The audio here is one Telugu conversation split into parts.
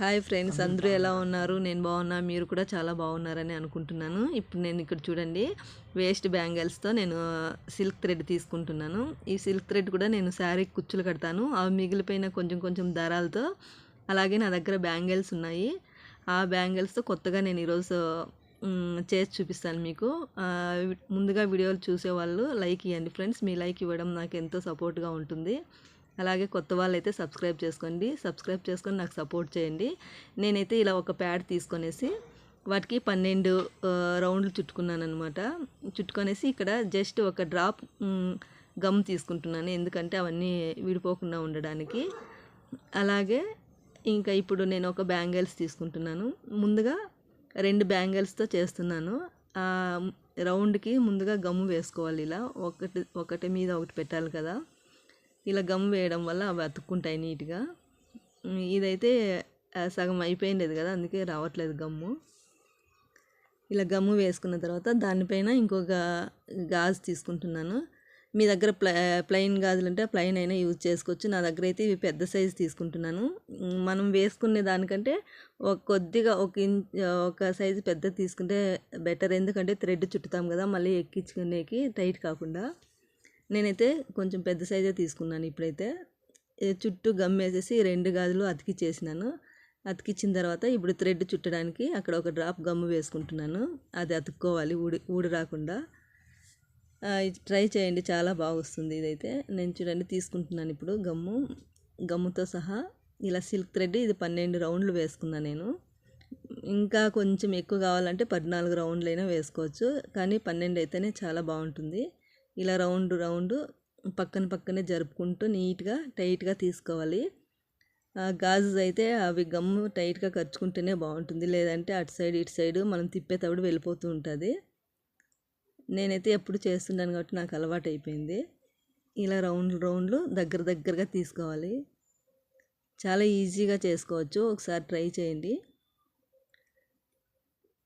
హాయ్ ఫ్రెండ్స్ అందరూ ఎలా ఉన్నారు? నేను బాగున్నా మీరు కూడా చాలా బాగున్నారని అనుకుంటున్నాను. ఇప్పుడు నేను ఇక్కడ చూడండి వేస్ట్ బ్యాంగిల్స్తో నేను సిల్క్ థ్రెడ్ తీసుకుంటున్నాను. ఈ సిల్క్ థ్రెడ్ కూడా నేను శారీ కుచ్చులు కడతాను. అవి మిగిలిపోయిన కొంచెం కొంచెం దారాలతో అలాగే నా దగ్గర బ్యాంగిల్స్ ఉన్నాయి. ఆ బ్యాంగిల్స్తో కొత్తగా నేను ఈరోజు చేసి చూపిస్తాను మీకు. ముందుగా వీడియోలు చూసేవాళ్ళు లైక్ ఇవ్వండి ఫ్రెండ్స్. మీ లైక్ ఇవ్వడం నాకు ఎంతో సపోర్ట్గా ఉంటుంది. అలాగే కొత్త వాళ్ళు అయితే సబ్స్క్రైబ్ చేసుకోండి. సబ్స్క్రైబ్ చేసుకొని నాకు సపోర్ట్ చేయండి. నేనైతే ఇలా ఒక ప్యాడ్ తీసుకొనేసి వాటికి పన్నెండు రౌండ్లు చుట్టుకున్నాను అనమాట చుట్టుకొనేసి ఇక్కడ జస్ట్ ఒక డ్రాప్ గమ్ తీసుకుంటున్నాను. ఎందుకంటే అవన్నీ విడిపోకుండా ఉండడానికి. అలాగే ఇంకా ఇప్పుడు నేను ఒక బ్యాంగిల్స్ తీసుకుంటున్నాను. ముందుగా రెండు బ్యాంగిల్స్తో చేస్తున్నాను. రౌండ్కి ముందుగా గమ్ము వేసుకోవాలి ఇలా. ఒకటి ఒకటి మీద ఒకటి పెట్టాలి కదా. ఇలా గమ్ వేయడం వల్ల అవి అతుక్కుంటాయి నీట్గా. ఇదైతే సగం అయిపోయింది కదా అందుకే రావట్లేదు గమ్ము. ఇలా గమ్ము వేసుకున్న తర్వాత దానిపైన ఇంకొక గాజు తీసుకుంటున్నాను. మీ దగ్గర ప్ల ప్లెయిన్ గాజులు ఉంటే ప్లెయిన్ అయినా యూజ్ చేసుకోవచ్చు. నా దగ్గర అయితే ఇవి పెద్ద సైజు తీసుకుంటున్నాను. మనం వేసుకునే దానికంటే ఒక కొద్దిగా ఒక ఇన్ ఒక సైజు పెద్ద తీసుకుంటే బెటర్. ఎందుకంటే థ్రెడ్ చుట్టుతాం కదా మళ్ళీ ఎక్కించుకునేకి టైట్ కాకుండా. నేనైతే కొంచెం పెద్ద సైజే తీసుకున్నాను ఇప్పుడైతే. చుట్టూ గమ్ వేసేసి రెండు గాజులు అతికిచ్చేసినాను అతికిచ్చిన తర్వాత ఇప్పుడు థ్రెడ్ చుట్టడానికి అక్కడ ఒక డ్రాప్ గమ్ము వేసుకుంటున్నాను. అది అతుక్కోవాలి ఊడి ఊడి రాకుండా. ట్రై చేయండి చాలా బాగా వస్తుంది ఇదైతే. నేను చూడండి తీసుకుంటున్నాను ఇప్పుడు గమ్ము. గమ్ముతో సహా ఇలా సిల్క్ థ్రెడ్ ఇది పన్నెండు రౌండ్లు వేసుకున్నాను నేను. ఇంకా కొంచెం ఎక్కువ కావాలంటే పద్నాలుగు రౌండ్లు అయినా వేసుకోవచ్చు. కానీ పన్నెండు అయితేనే చాలా బాగుంటుంది. ఇలా రౌండ్ రౌండ్ పక్కన పక్కనే జరుపుకుంటూ నీట్గా టైట్గా తీసుకోవాలి. ఆ గాజు అయితే అవి గమ్ము టైట్గా ఖర్చుకుంటేనే బాగుంటుంది. లేదంటే అటు సైడ్ ఇటు సైడ్ మనం తిప్పేటప్పుడు వెళ్ళిపోతూ ఉంటుంది. నేనైతే ఎప్పుడు చేస్తున్నాను కాబట్టి నాకు అలవాటు అయిపోయింది. ఇలా రౌండ్ రౌండ్లు దగ్గర దగ్గరగా తీసుకోవాలి. చాలా ఈజీగా చేసుకోవచ్చు. ఒకసారి ట్రై చేయండి.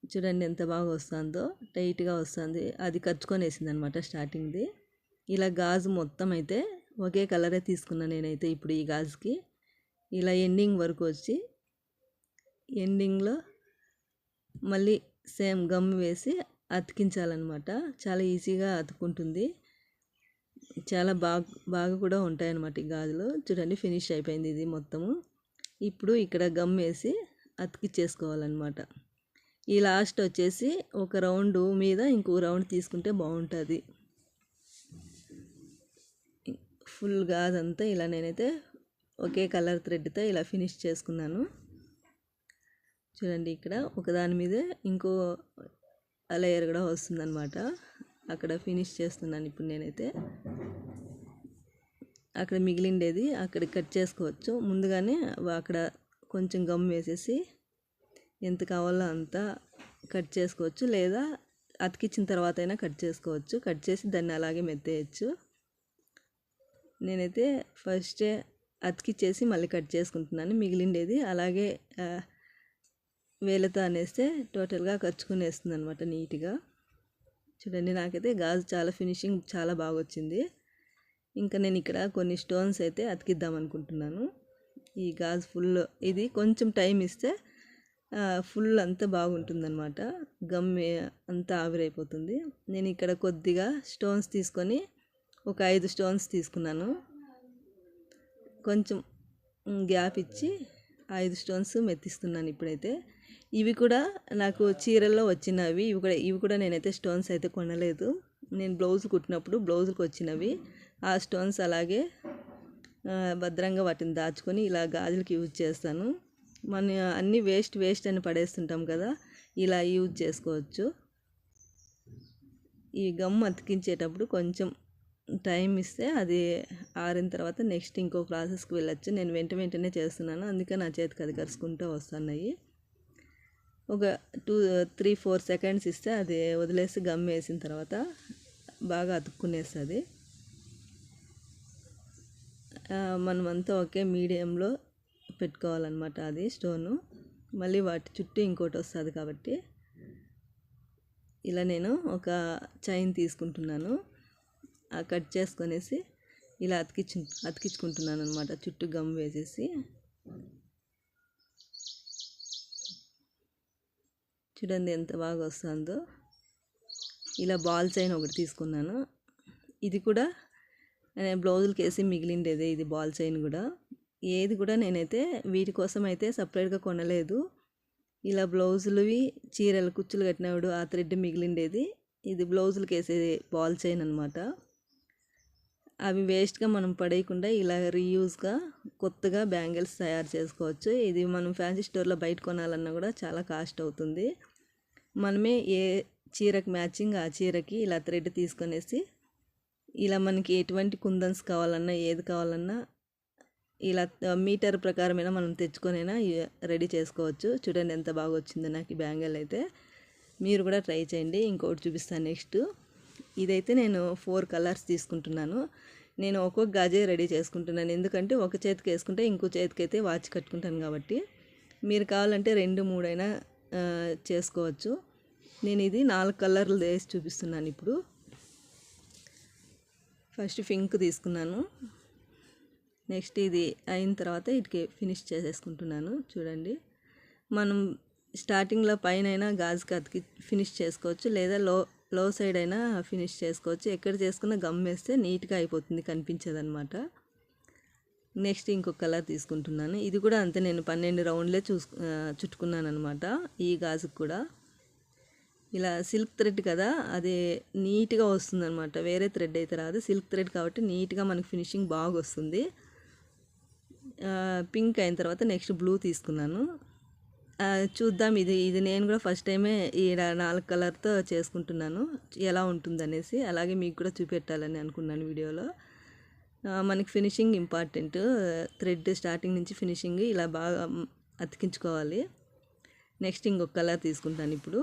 చూడండి ఎంత బాగా వస్తుందో టైట్గా వస్తుంది. అది ఖర్చుకొని వేసింది అనమాట స్టార్టింగ్ది. ఇలా గాజు మొత్తం అయితే ఒకే కలరే తీసుకున్నా నేనైతే ఇప్పుడు ఈ గాజుకి. ఇలా ఎండింగ్ వరకు వచ్చి ఎండింగ్లో మళ్ళీ సేమ్ గమ్ వేసి అతికించాలన్నమాట చాలా ఈజీగా అతుకుంటుంది చాలా బాగా బాగా కూడా ఉంటాయన్నమాట ఈ గాజులు. చూడండి ఫినిష్ అయిపోయింది ఇది మొత్తము. ఇప్పుడు ఇక్కడ గమ్ వేసి అతికిచ్చేసుకోవాలన్నమాట ఈ లాస్ట్ వచ్చేసి ఒక రౌండ్ మీద ఇంకో రౌండ్ తీసుకుంటే బాగుంటుంది. ఫుల్ గాజంతా ఇలా నేనైతే ఒకే కలర్ థ్రెడ్తో ఇలా ఫినిష్ చేసుకున్నాను. చూడండి ఇక్కడ ఒకదాని మీద ఇంకో లేయర్ కూడా వస్తుందన్నమాట. అక్కడ ఫినిష్ చేస్తున్నాను ఇప్పుడు నేనైతే. అక్కడ మిగిలిండేది అక్కడ కట్ చేసుకోవచ్చు. ముందుగానే అక్కడ కొంచెం గమ్ వేసేసి ఎంత కావాలో అంత కట్ చేసుకోవచ్చు లేదా అతికిచ్చిన తర్వాత అయినా కట్ చేసుకోవచ్చు. కట్ చేసి దాన్ని అలాగే మెత్తేయచ్చు. నేనైతే ఫస్టే అతికిచ్చేసి మళ్ళీ కట్ చేసుకుంటున్నాను. మిగిలిండేది అలాగే వేలతో అనేస్తే టోటల్గా ఖర్చుకుని వేస్తుంది అనమాట నీట్గా. చూడండి నాకైతే గాజు చాలా ఫినిషింగ్ చాలా బాగా వచ్చింది. ఇంకా నేను ఇక్కడ కొన్ని స్టోన్స్ అయితే అతికిద్దాం అనుకుంటున్నాను. ఈ గాజు ఫుల్ ఇది కొంచెం టైం ఇస్తే ఫుల్ అంతా బాగుంటుందన్నమాట. గమ్ అంతా ఆవిరైపోతుంది. నేను ఇక్కడ కొద్దిగా స్టోన్స్ తీసుకొని ఒక ఐదు స్టోన్స్ తీసుకున్నాను. కొంచెం గ్యాప్ ఇచ్చి ఐదు స్టోన్స్ మెత్తిస్తున్నాను ఇప్పుడైతే. ఇవి కూడా నాకు చీరల్లో వచ్చినవి. ఇవి కూడా ఇవి కూడా నేనైతే స్టోన్స్ అయితే కొనలేదు. నేను బ్లౌజ్ కుట్టినప్పుడు బ్లౌజ్కి వచ్చినవి. ఆ స్టోన్స్ అలాగే భద్రంగా వాటిని దాచుకొని ఇలా గాజులకి యూజ్ చేస్తాను. మన అన్నీ వేస్ట్ వేస్ట్ అని పడేస్తుంటాం కదా ఇలా యూజ్ చేసుకోవచ్చు. ఈ గమ్ అతికించేటప్పుడు కొంచెం టైం ఇస్తే అది ఆరిన తర్వాత నెక్స్ట్ ఇంకో ప్రాసెస్కి వెళ్ళచ్చు. నేను వెంట వెంటనే చేస్తున్నాను. అందుకే నా చేతికి అది కరుచుకుంటూ వస్తున్నాయి. ఒక టూ త్రీ ఫోర్ సెకండ్స్ ఇస్తే అది వదిలేసి గమ్ వేసిన తర్వాత బాగా అతుక్కునేస్తుంది. మనమంతా ఒకే మీడియంలో పెట్టుకోవాలన్నమాట అది స్టోను. మళ్ళీ వాటి చుట్టూ ఇంకోటి వస్తుంది కాబట్టి. ఇలా నేను ఒక చైన్ తీసుకుంటున్నాను. ఆ కట్ చేసుకొనేసి ఇలా అతికించు అతికించుకుంటున్నాను అనమాట చుట్టూ గమ్ వేసేసి. చూడండి ఎంత బాగా వస్తుందో. ఇలా బాల్ చైన్ ఒకటి తీసుకున్నాను. ఇది కూడా నేను బ్లౌజులకి వేసి మిగిలిండేదే ఇది బాల్ చైన్ కూడా. ఏది కూడా నేనైతే వీటి కోసం అయితే సపరేట్గా కొనలేదు. ఇలా బ్లౌజులవి చీరలు కుచ్చులు కట్టినప్పుడు ఆ థ్రెడ్ మిగిలిండేది. ఇది బ్లౌజులకి వేసే బాల్ చైన్ అనమాట అవి వేస్ట్గా మనం పడేయకుండా ఇలా రీయూజ్గా కొత్తగా బ్యాంగిల్స్ తయారు చేసుకోవచ్చు. ఇది మనం ఫ్యాన్సీ స్టోర్లో బయట కొనాలన్నా కూడా చాలా కాస్ట్ అవుతుంది. మనమే ఏ చీరకు మ్యాచింగ్ ఆ చీరకి ఇలా థ్రెడ్ తీసుకొనేసి ఇలా మనకి ఎటువంటి కుందన్స్ కావాలన్నా ఏది కావాలన్నా ఇలా మీటర్ ప్రకారమైనా మనం తెచ్చుకొనైనా రెడీ చేసుకోవచ్చు. చూడండి ఎంత బాగా వచ్చిందో నాకు ఈ బ్యాంగిల్ అయితే. మీరు కూడా ట్రై చేయండి. ఇంకోటి చూపిస్తాను నెక్స్ట్. ఇదైతే నేను ఫోర్ కలర్స్ తీసుకుంటున్నాను. నేను ఒక్కొక్క గాజే రెడీ చేసుకుంటున్నాను. ఎందుకంటే ఒక చేతికి వేసుకుంటే ఇంకో చేతికి అయితే వాచ్ కట్టుకుంటాను కాబట్టి. మీరు కావాలంటే రెండు మూడైనా చేసుకోవచ్చు. నేను ఇది నాలుగు కలర్లు వేసి చూపిస్తున్నాను ఇప్పుడు. ఫస్ట్ పింక్ తీసుకున్నాను. నెక్స్ట్ ఇది అయిన తర్వాత ఇటుకి ఫినిష్ చేసేసుకుంటున్నాను చూడండి. మనం స్టార్టింగ్లో పైన అయినా గాజుకి అతికి ఫినిష్ చేసుకోవచ్చు లేదా లో లో సైడ్ అయినా ఫినిష్ చేసుకోవచ్చు. ఎక్కడ చేసుకున్న గమ్ వేస్తే నీట్గా అయిపోతుంది కనిపించదనమాట నెక్స్ట్ ఇంకొక కలర్ తీసుకుంటున్నాను. ఇది కూడా అంతే నేను పన్నెండు రౌండ్లే చూసు చుట్టుకున్నాను అనమాట ఈ గాజుకు కూడా. ఇలా సిల్క్ థ్రెడ్ కదా అది నీట్గా వస్తుందన్నమాట. వేరే థ్రెడ్ అయితే రాదు సిల్క్ థ్రెడ్ కాబట్టి నీట్గా మనకి ఫినిషింగ్ బాగా వస్తుంది. పింక్ అయిన తర్వాత నెక్స్ట్ బ్లూ తీసుకున్నాను. చూద్దాం. ఇది ఇది నేను కూడా ఫస్ట్ టైమే ఈ నాలుగు కలర్తో చేసుకుంటున్నాను. ఎలా ఉంటుందనేసి అలాగే మీకు కూడా చూపెట్టాలని అనుకున్నాను వీడియోలో. మనకి ఫినిషింగ్ ఇంపార్టెంట్. థ్రెడ్ స్టార్టింగ్ నుంచి ఫినిషింగ్ ఇలా బాగా అతికించుకోవాలి. నెక్స్ట్ ఇంకొక కలర్ తీసుకుంటాను ఇప్పుడు.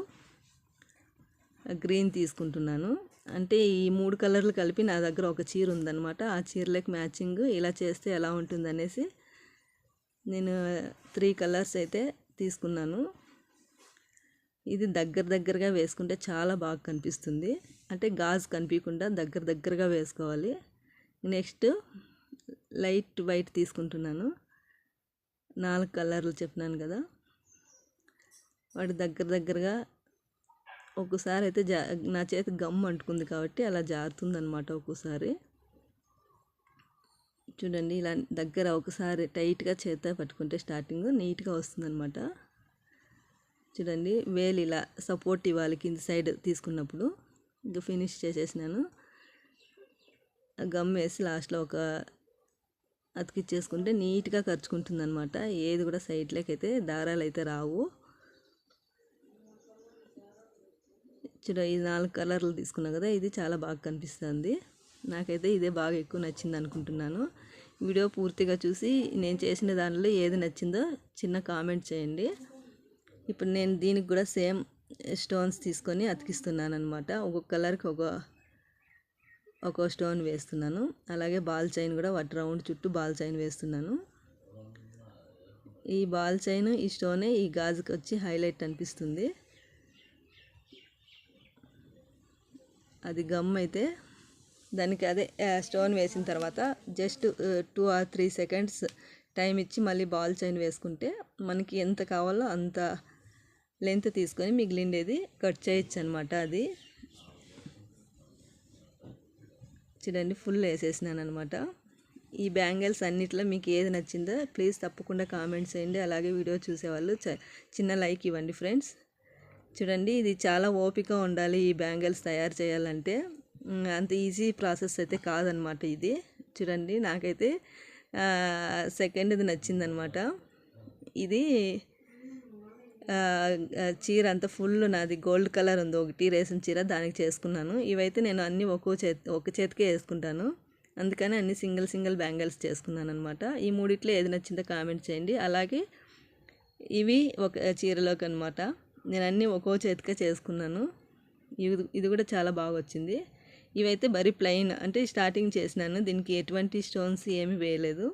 గ్రీన్ తీసుకుంటున్నాను. అంటే ఈ మూడు కలర్లు కలిపి నా దగ్గర ఒక చీర ఉందన్నమాట. ఆ చీరలకు మ్యాచింగ్ ఇలా చేస్తే ఎలా ఉంటుందనేసి నేను త్రీ కలర్స్ అయితే తీసుకున్నాను. ఇది దగ్గర దగ్గరగా వేసుకుంటే చాలా బాగా కనిపిస్తుంది. అంటే గాజు కనిపించకుండా దగ్గర దగ్గరగా వేసుకోవాలి. నెక్స్ట్ లైట్ వైట్ తీసుకుంటున్నాను. నాలుగు కలర్లు చెప్పినాను కదా. వాటి దగ్గర దగ్గరగా ఒక్కోసారి అయితే జా నా చేతి గమ్ అంటుకుంది కాబట్టి అలా జారుతుంది అనమాట ఒక్కోసారి. చూడండి ఇలా దగ్గర ఒకసారి టైట్గా చేత పట్టుకుంటే స్టార్టింగ్ నీట్గా వస్తుందన్నమాట. చూడండి వేలు ఇలా సపోర్ట్ ఇవ్వాలి కింది సైడ్ తీసుకున్నప్పుడు. ఇంకా ఫినిష్ చేసేసినాను. గమ్ వేసి లాస్ట్లో ఒక అతికిచ్చేసుకుంటే నీట్గా ఖర్చుకుంటుంది అనమాట ఏది కూడా సైడ్లోకి అయితే దారాలు అయితే రావు. చూడ ఈ నాలుగు కలర్లు తీసుకున్నా కదా ఇది చాలా బాగా కనిపిస్తుంది. నాకైతే ఇదే బాగా ఎక్కువ నచ్చింది అనుకుంటున్నాను. వీడియో పూర్తిగా చూసి నేను చేసిన దానిలో ఏది నచ్చిందో చిన్న కామెంట్ చేయండి. ఇప్పుడు నేను దీనికి కూడా సేమ్ స్టోన్స్ తీసుకొని అతికిస్తున్నాను అనమాట ఒక్కొక్క కలర్కి ఒక ఒక స్టోన్ వేస్తున్నాను. అలాగే బాల్ చైన్ కూడా వాటి రౌండ్ చుట్టూ బాల్ చైన్ వేస్తున్నాను. ఈ బాల్ చైన్ ఈ స్టోనే ఈ గాజుకి వచ్చి హైలైట్ అనిపిస్తుంది. అది గమ్ అయితే దానికి అదే స్టోన్ వేసిన తర్వాత just two or three seconds time ఇచ్చి మళ్ళీ బాల్ చైన్ వేసుకుంటే మనకి ఎంత కావాలో అంత లెంత్ తీసుకొని మిగిలిండేది కట్ చేయొచ్చు అనమాట అది. చూడండి ఫుల్ వేసేసినాను అనమాట ఈ బ్యాంగిల్స్ అన్నిట్లో మీకు ఏది నచ్చిందో ప్లీజ్ తప్పకుండా కామెంట్స్ చేయండి. అలాగే వీడియో చూసేవాళ్ళు చిన్న లైక్ ఇవ్వండి ఫ్రెండ్స్ చూడండి ఇది చాలా ఓపిక ఉండాలి ఈ బ్యాంగిల్స్ తయారు చేయాలంటే. అంత ఈజీ ప్రాసెస్ అయితే కాదనమాట ఇది. చూడండి నాకైతే సెకండ్ సెకండ్ది నచ్చిందనమాట. ఇది చీర అంతా ఫుల్ నాది గోల్డ్ కలర్ ఉంది ఒకటి రేషన్ చీర దానికి చేసుకున్నాను. ఇవైతే నేను అన్నీ ఒక్కో చేతి ఒక చేతికే వేసుకుంటాను. అందుకని అన్ని సింగిల్ సింగిల్ బ్యాంగిల్స్ చేసుకున్నాను అనమాట ఈ మూడిట్లో ఏది నచ్చిందో కామెంట్ చేయండి. అలాగే ఇవి ఒక చీరలోకి అనమాట నేను అన్నీ ఒక్కో చేతికే చేసుకున్నాను. ఇది ఇది కూడా చాలా బాగా వచ్చింది. ఇవైతే బరీ ప్లెయిన్ అంటే స్టార్టింగ్ చేసినాను. దీనికి ఎటువంటి స్టోన్స్ ఏమి వేయలేదు.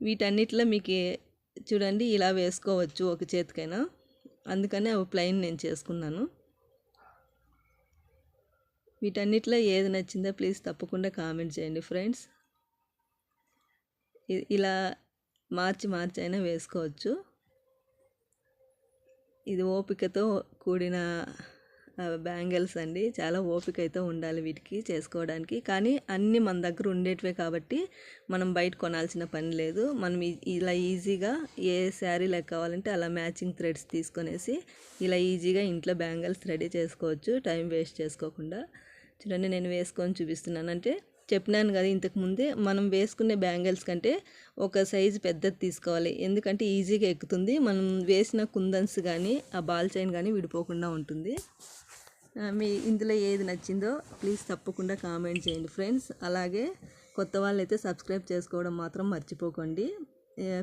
వీటన్నిటిలో మీకు చూడండి ఇలా వేసుకోవచ్చు ఒక చేతికైనా. అందుకనే అవి ప్లెయిన్ నేను చేసుకున్నాను. వీటన్నిటిలో ఏది నచ్చిందో ప్లీజ్ తప్పకుండా కామెంట్ చేయండి ఫ్రెండ్స్. ఇలా మార్చి మార్చి అయినా వేసుకోవచ్చు. ఇది ఓపికతో కూడిన బ్యాంగిల్స్ అండి. చాలా ఓపిక అయితే ఉండాలి వీటికి చేసుకోవడానికి. కానీ అన్నీ మన దగ్గర ఉండేటివే కాబట్టి మనం బయట కొనాల్సిన పని లేదు. మనం ఇలా ఈజీగా ఏ శారీలకు కావాలంటే అలా మ్యాచింగ్ థ్రెడ్స్ తీసుకొనేసి ఇలా ఈజీగా ఇంట్లో బ్యాంగిల్స్ రెడీ చేసుకోవచ్చు. టైం వేస్ట్ చేసుకోకుండా. చూడండి నేను వేసుకొని చూపిస్తున్నాను. అంటే చెప్పినాను కదా ఇంతకు ముందే మనం వేసుకునే బ్యాంగిల్స్ కంటే ఒక సైజు పెద్దది తీసుకోవాలి. ఎందుకంటే ఈజీగా ఎక్కుతుంది. మనం వేసిన కుందన్స్ కానీ ఆ బాల్ చైన్ కానీ విడిపోకుండా ఉంటుంది. మీ ఇందులో ఏది నచ్చిందో ప్లీజ్ తప్పకుండా కామెంట్ చేయండి ఫ్రెండ్స్. అలాగే కొత్త వాళ్ళైతే సబ్స్క్రైబ్ చేసుకోవడం మాత్రం మర్చిపోకండి.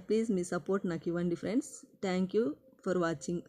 ప్లీజ్ మీ సపోర్ట్ నాకు ఇవ్వండి friends. Thank you for watching.